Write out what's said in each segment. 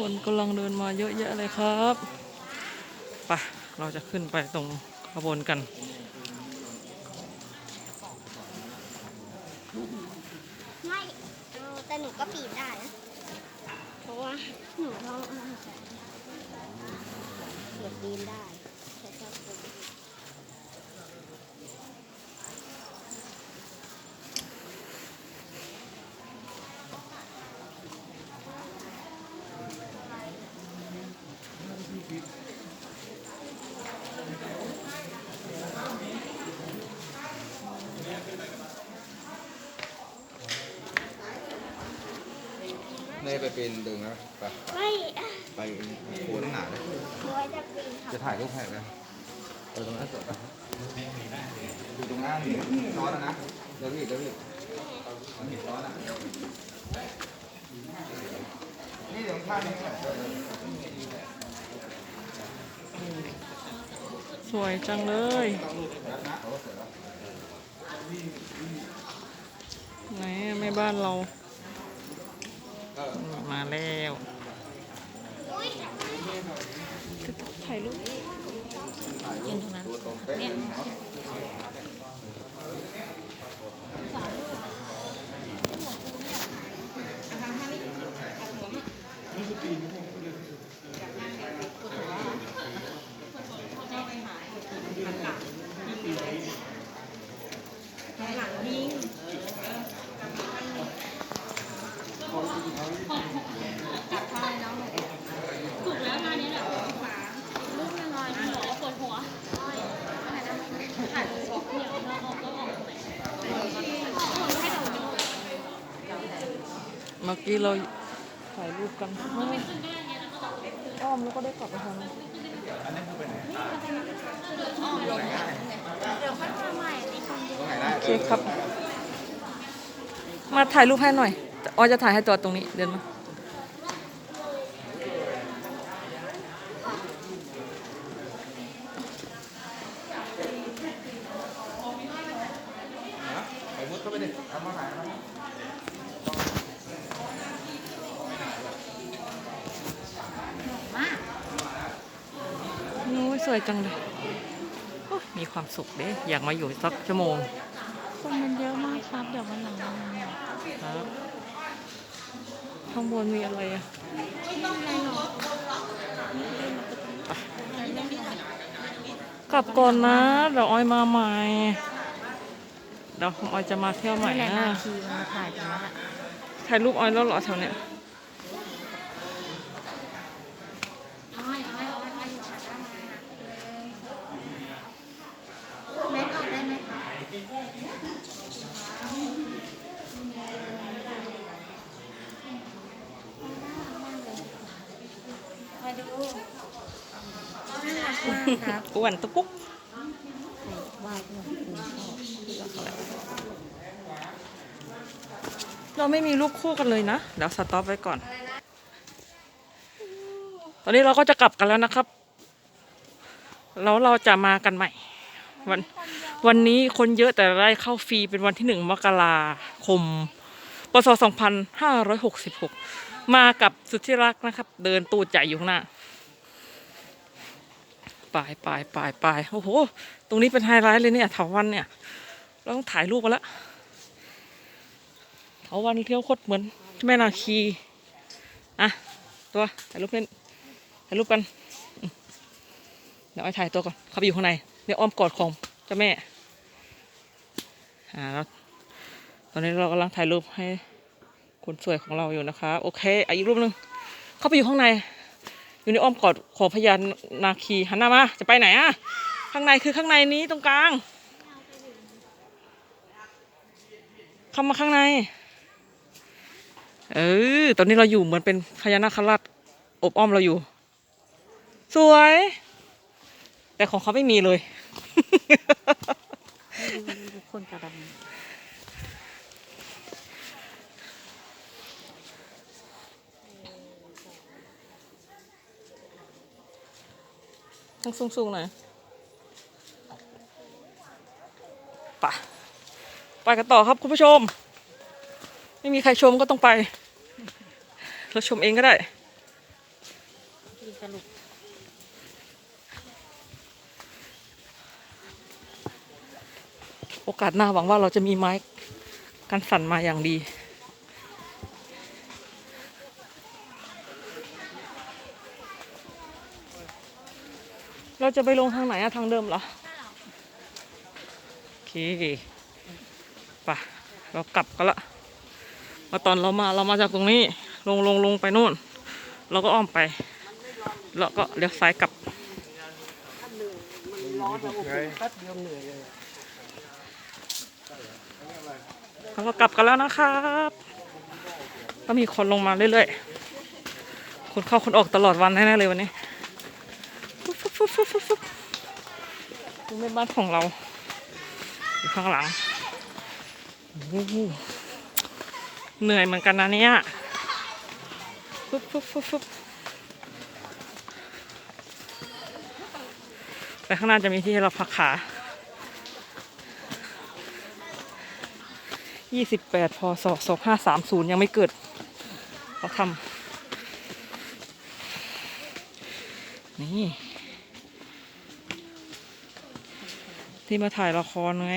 คนกำลังเดินมาเยอะแยะเลยครับไปเราจะขึ้นไปตรงขบวนกันไม่เอาแต่หนูก็ปีนได้นะเพราะว่าหนูท้องอาเกือบปีนได้ เนยไปปีนดึงนะไปไม่ไปโคนหนาเลยหนูว่าจะปีนค่ะจะถ่ายรูปให้ไหมเออตรงนั้นสวยปะอยู่ตรงหน้านี่ซ้อนอะนะเดี๋ยวพี่เดี๋ยวพี่มันมีซ้อนอะนี่เดี๋ยวข้างนี้เออสวยจังเลยรับนะโอ้เสร็จแล้วไหนแม่บ้านเราเออ มาแล้วถ่ายรูป ยืนตรงนั้นตัวตรงเป๊ะเนี่ย ลูกน้อยๆหนูปวดหัว เมื่อกี้เราถ่ายรูปกันอ้อมแล้วก็ได้กลับไปทางนั้นเดี๋ยวค่อยมาใหม่ในคอนโดตรงไหนได้โอเคครับ มาถ่ายรูปให้หน่อยออยจะถ่ายให้ตัวตรงนี้เดินมาไปมุดเข้าไปดิเอามาถ่ายมา โอ้ยส วยจังเลยโอ้ยมีความสุขเด้อยากมาอยู่สักชั่วโมง คนมันเยอะมากครับ เดี๋ยววันหลังมาครับข้างบนมีอะไรอะไม่ต้องอะไรหรอกกลับก่อนนะ เดี๋ยวออยมาใหม่ เดี๋ยวออยจะมาเที่ยวใหม่นี่แหละนะนาคีมาถ่ายตรงนั้นแหละถ่ายรูปออยแล้วเหรอแถวเนี้ย แม็กออกได้ไหมมาดูน่ารักมาก ครับอ้วนตุ๊กปุ๊กวาดหนูชอบเราไม่มีรูปคู่กันเลยนะ เดี๋ยวสต็อปไว้ก่อน ตอนนี้เราก็จะกลับกันแล้วนะครับ แล้วเราจะมากันใหม่ วันวันนี้คนเยอะแต่ได้เข้าฟรีเป็นวันที่หนึ่งมกราคมปศสองพันห้าร้อยหกสิบหกมากับสุดที่รักนะครับ เดินตูดใหญ่อยู่ข้างหน้า ไปไปไปไปโอ้โห ตรงนี้เป็นไฮไลท์เลยเนี่ยเถาวันเนี่ย เราต้องถ่ายรูปกันละเถาวันเที่ยวโคตรเหมือนแม่นาคีอะตัวถ่ายรูปเล่นถ่ายรูปกันเดี๋ยวไอ้ถ่ายตัวก่อนเขาไปอยู่ข้างในเดี๋ยวอ้อมกอดของเจ้าแม่อ่าแล้วตอนนี้เรากำลังถ่ายรูปให้คนสวยของเราอยู่นะคะ โอเคอีกรูปหนึ่งเข้าไปอยู่ข้างใน อยู่ในอ้อมกอดของพญานาคีหันหน้ามาจะไปไหนอะข้างในคือข้างในนี้ตรงกลางเข้ามาข้างใน เออตอนนี้เราอยู่เหมือนเป็นพญานาคราชอบอ้อมเราอยู่ สวย แต่ของเขาไม่มีเลย คนกระดม ต้องสูงๆหน่อยไปไปกันต่อครับคุณผู้ชม ไม่มีใครชมก็ต้องไป เราชมเองก็ได้โอกาสหน้าหวังว่าเราจะมีไม้กันสั่นมาอย่างดี เรา จะไปลงทางไหนอะทางเดิมเหรอโอเคไปะเรากลับกันละมาตอนเรามาเรามาจากตรงนี้ ลงลงลงไปนู่น เราก็อ้อมไป แล้วก็เลี้ยวซ้ายกลับเราก็กลับกันแล้วนะครับก็มีคนลงมาเรื่อยๆ คนเข้าคนออกตลอดวันแน่ๆเลยวันนี้ ฟุ๊บฟุ๊บฟุ๊บฟุบดูแม่บ้านของเราอยู่ข้างหลังเหนื่อยเหมือนกันนะเนี่ยฟุ๊บฟุ๊บฟุ๊บฟุ๊บแต่ข้างหน้าจะมีที่ให้เราพักขายี่สิบแปดพศสองห้าสามศูนย์ยังไม่เกิดเขาทำนี่ ที่มาถ่ายละครไง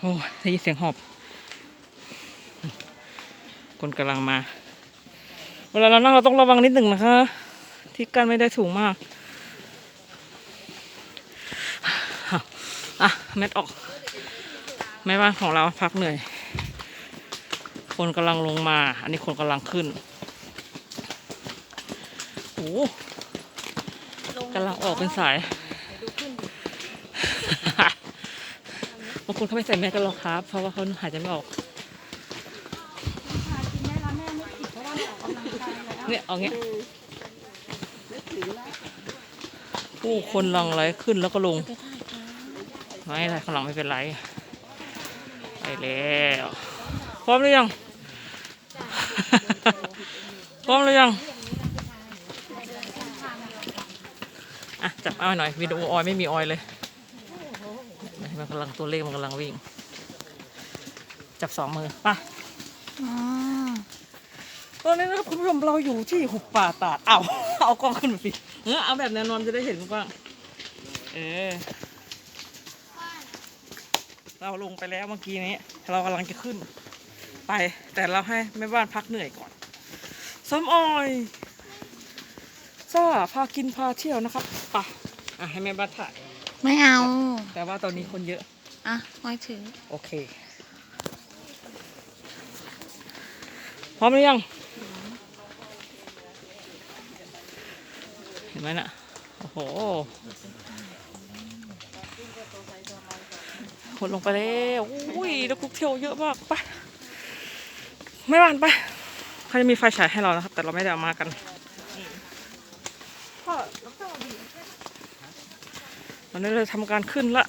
โอ้ยได้ยินเสียงหอบ คนกำลังมา เวลาเรานั่งเราต้องระวังนิดหนึ่งนะคะ ที่กั้นไม่ได้สูงมากอะเม็ดออกแม่บ้านของเราพักเหนื่อย คนกำลังลงมา อันนี้คนกำลังขึ้น โอ้ ออกเป็นสายบางคนเขาไม่ใส่แมสกันหรอกครับ เพราะว่าเขาหายใจไม่ออกเนี่ยเอาเงี้ยผู้คนหลังไหลขึ้นแล้วก็ลง ไม่เป็นไรข้างหลังไม่เป็นไรไปแล้วพร้อมหรือยัง พร้อมหรือยัง อะจับเอาหน่อยวิดีโอออยไม่มีออยเลยมันกำลังตัวเลขมันกำลังวิ่ง จับสองมือไป่ะตอนนี้นะครับคุณผู้ชมเราอยู่ที่หุบป่าตาดเอาเอากล้องขึ้นมาสิเออเอาแบบแนวนอนจะได้เห็นกว้างๆเออเราลงไปแล้วเมื่อกี้นี้เรากำลังจะขึ้น ไป แต่เราให้แม่บ้านพักเหนื่อยก่อนส้มออย ซ่าพากินพาเที่ยวนะครับไปอะให้แม่บ้านถ่ายไม่เอา แต่ว่าตอนนี้คนเยอะ อะไม่ถือ โอเค พร้อมหรือยัง เห็นไหมน่ะ โอ้โหคนลงไปแล้วอุ้ยแล้วกุ๊กเที่ยวเยอะมากไปไม่บ้านไปเขาจะมีไฟฉายให้เรานะครับ แต่เราไม่ได้เอามากัน วันนี้เราทำการขึ้นละ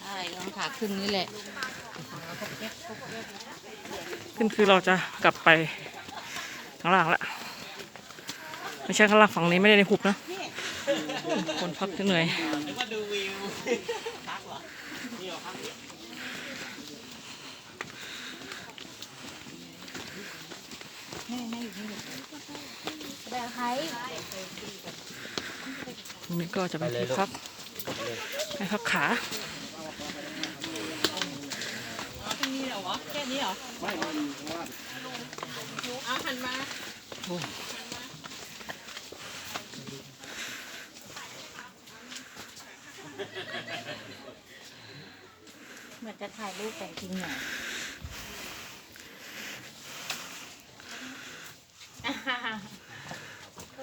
ใช่ลองขาขึ้นนี่แหละ ขึ้นคือเราจะกลับไปข้างล่างละไม่ใช่ข้างล่างฝั่งนี้ไม่ได้ในหุบนะคนพักเหนื่อย แบบใคร ตรง ตรงนี้ก็จะไปที่พักไปพักขาแค่นี้เหรอวะแค่นี้เหรอไม่เอาหันมาเหมือนจะถ่ายรูปแต่จริงหน่อยอ่า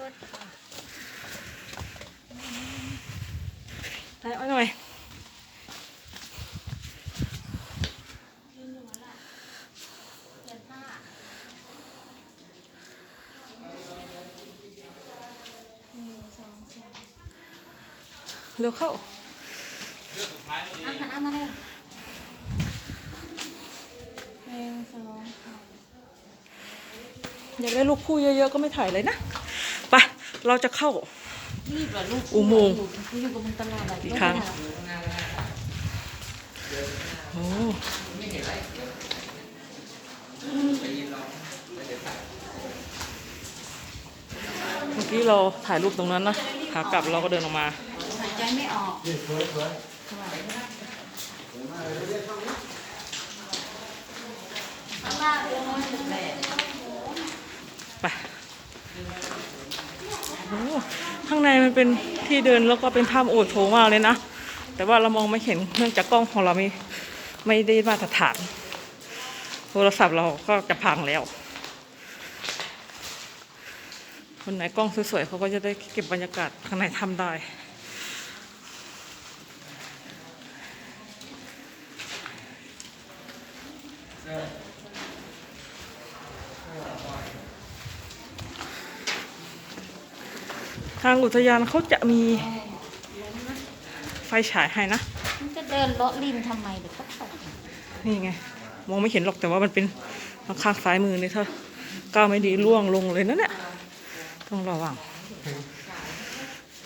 ไปเอาหน่อยเร็วเข้าอาหารมาเลยหนึ่งสองอยากได้ลูกคู่เยอะๆ ก็ไม่ถ่ายเลยนะ เราจะเข้าอุโมงค์อีกครั้ง โอ้เมื่อกี้เราถ่ายรูปตรงนั้นนะขากลับเราก็เดินออกมา หายใจไม่ออกไป ข้างในมันเป็นที่เดินแล้วก็เป็นถ้ำโอดโถงมากเลยนะ แต่ว่าเรามองไม่เห็นเนื่องจากกล้องของเราไม่ไม่ได้มาตรฐาน โทรศัพท์เราก็จะพังแล้ว คนไหนกล้องสวยๆเขาก็จะได้เก็บบรรยากาศข้างในถ้ำได้ ทางอุทยานเขาจะมีไฟฉายให้นะ มันจะเดินเลาะริมทำไมเดี๋ยวก็ตกนี่ไง มองไม่เห็นหรอกแต่ว่ามันเป็นข้างซ้ายมือนี่ถ้าก้าวไม่ดีล่วงลงเลยนะเนี่ยต้องระวัง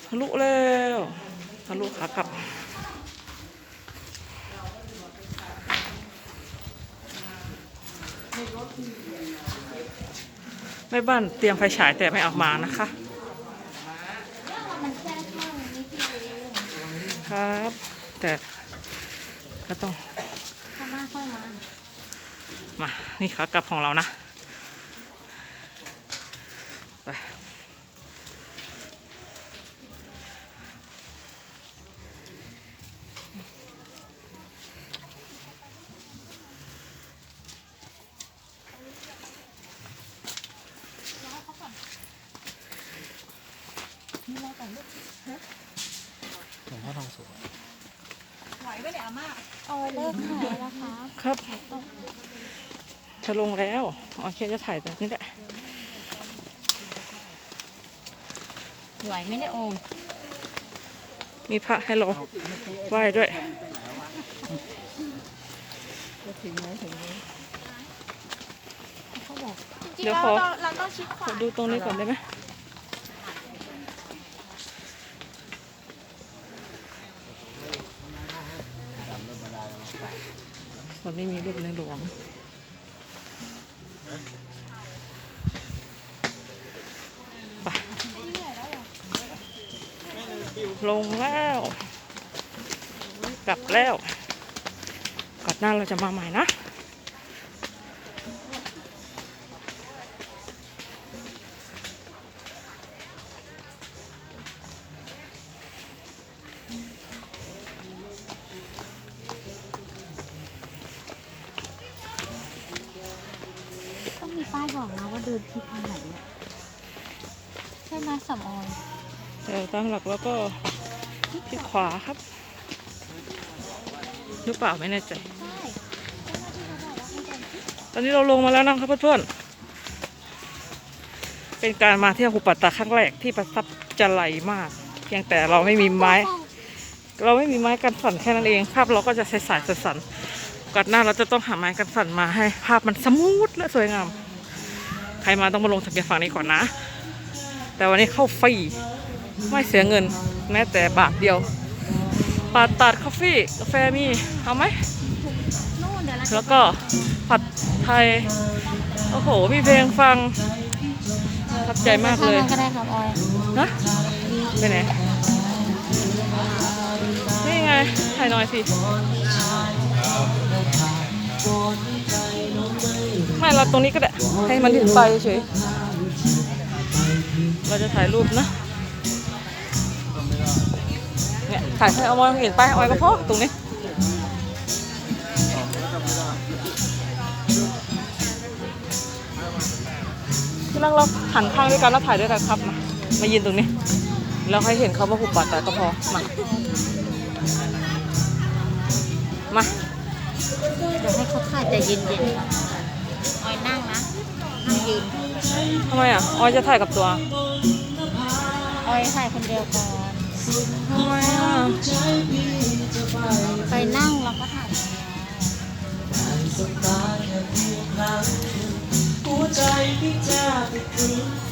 ทะลุแล้วทะลุขากลับแม่บ้านเตรียมไฟฉายแต่ไม่เออกมานะคะ มันแค่ข้างนี้ที่เอง ครับ แต่ก็ต้องมาค่อยมามานี่ขากลับของเรานะไปนี่เราแต่งลูกฮะ อาเลิกถ่ายแล้วคะครับจะลงแล้วโอเคจะถ่ายแบบนี้แหละไหวไหม่ได้โอมมีพระให้เราไหว้ด้วยเขาบอกเดี๋ยวขอเราต้องชิดขขวาอดูตรงนี้ก่อนได้ไหม นี้มีรูปในหลวง ลงแล้ว กลับแล้ว กลับหน้าเราจะมาใหม่นะ ป้ายบอกนะว่าเดินทิศทางไหนอะใช่ไหมสำออยแต่ตั้งหลักแล้วก็ที่ขวาครับหรือเปล่าไม่แน่ใจ ใช่เจ้าหน้าที่เขาบอกว่าให้เดินทิศตอนนี้เราลงมาแล้วนะครับเพื่อนๆเป็นการมาเที่ยวหุบปัตตาครั้งแรกที่ประทับใจมาก เพียงแต่เราไม่มีไม้ เราไม่มีไม้กันสั่นแค่นั้นเอง ภาพเราก็จะใสสายๆสั่นๆกัดหน้าเราจะต้องหาไม้กันสั่นมาให้ภาพมันสมูทและสวยงาม ใครมาต้องมาลงทะเบียนฝั่งนี้ก่อนนะ แต่วันนี้เข้าฟรีไม่เสียเงินแม้แต่บาทเดียวปาตัดคอฟฟี่กาแฟมีเอาไหมนู่นเดี๋ยวเราจะแล้วก็ผัดไทย โอ้โห มีเพลงฟังประทับใจมากเลยข้งหน้ก็ได้ครับออยนะไปไหน นี่ไง ถ่ายหน่อยสิ ไม่เราตรงนี้ก็ได้ให้มันเห็นไฟเฉย เราจะถ่ายรูปนะ เนี่ยถ่ายให้เอามองเห็นไปเอาไว้ก็พอตรงนี้ที่นั่งเราหันข้างด้วยกันแล้วถ่ายด้วยกันครับ มามายืนตรงนี้ แล้วให้เห็นเขาว่าหุบปัดแต่ก็พอ มา มา เดี๋ยวให้เขาถ่ายใจเย็นๆครับออย นั่งนะนั่งยืนทำไมอะออยจะถ่ายกับตัวออยถ่ายคนเดียวก่อนทำไมอะไปนั่งแล้วก็ถ่ายหัวใจพี่จะไปคืน